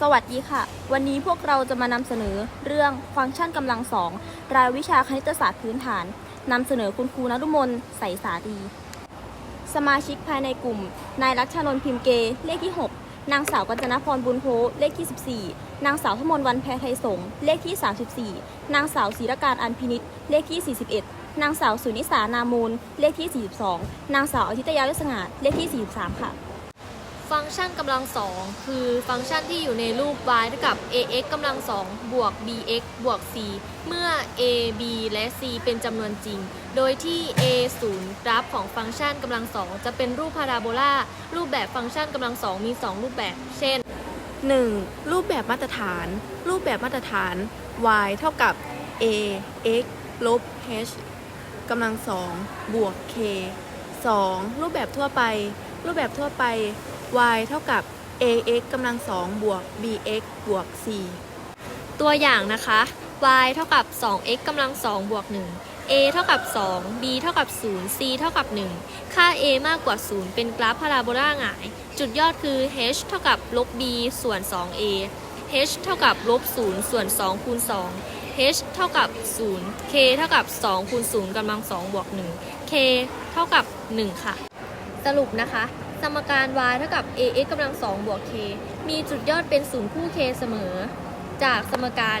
สวัสดีค่ะ วันนี้พวกเราจะมานำเสนอเรื่องฟังก์ชันกำลังสองรายวิชาคณิตศาสตร์พื้นฐานนำเสนอคุณครูนรุมนใสสาดี สมาชิกภายในกลุ่ม นายรัชนนท์พิมเก เลขที่ 6 นางสาวกัญจนพรบุญโพเลขที่ 14 นางสาวทมนวันแพรไทยสงเลขที่ 34 นางสาวศิรการอันพินิษเลขที่ 41 นางสาวสุนิสานามูล เลขที่ 42 นางสาวอธิตยาวิสงาเลขที่ 43 ค่ะ ฟังก์ชันกำลังสองคือฟังก์ชันที่อยู่ในรูป y เท่ากับ ax กำลังสองบวก bx บวก c เมื่อ a b และ c เป็นจำนวนจริง โดยที่ a 0กราฟของฟังก์ชันกำลังสองจะเป็นรูปพาราโบลารูปแบบฟังก์ชันกำลังสองมี 2 รูปแบบ เช่น 1. รูปแบบมาตรฐาน รูปแบบมาตรฐาน y เท่ากับ a x ลบ h กำลังสองบวก k 2. รูปแบบทั่วไป รูปแบบทั่วไป y เท่ากับ ax กำลังสองบวก bx บวก c ตัวอย่างนะคะ y เท่ากับ 2x กำลัง2บวก 1 a เท่ากับ 2 b เท่ากับ 0 c เท่ากับ 1 ค่า a มากกว่า 0 เป็นกราฟพาราโบลาหงาย จุดยอดคือ h เท่ากับลบ b ส่วน 2a h เท่ากับลบ 0 ส่วน 2 คูณ 2 h เท่ากับ 0 k เท่ากับ 2 คูณ 0กำลัง2บวก 1 k เท่ากับ 1 ค่ะ สรุปนะคะ สมการ y เท่ากับ ax กำลัง 2 บวก k มีจุดยอดเป็นศูนย์คู่ k เสมอ จากสมการ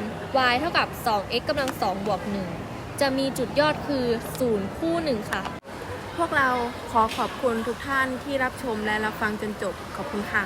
y เท่ากับ 2x กำลัง 2 บวก 1 จะมีจุดยอดคือศูนย์คู่ 1 ค่ะ พวกเราขอขอบคุณทุกท่านที่รับชมและรับฟังจนจบ ขอบคุณค่ะ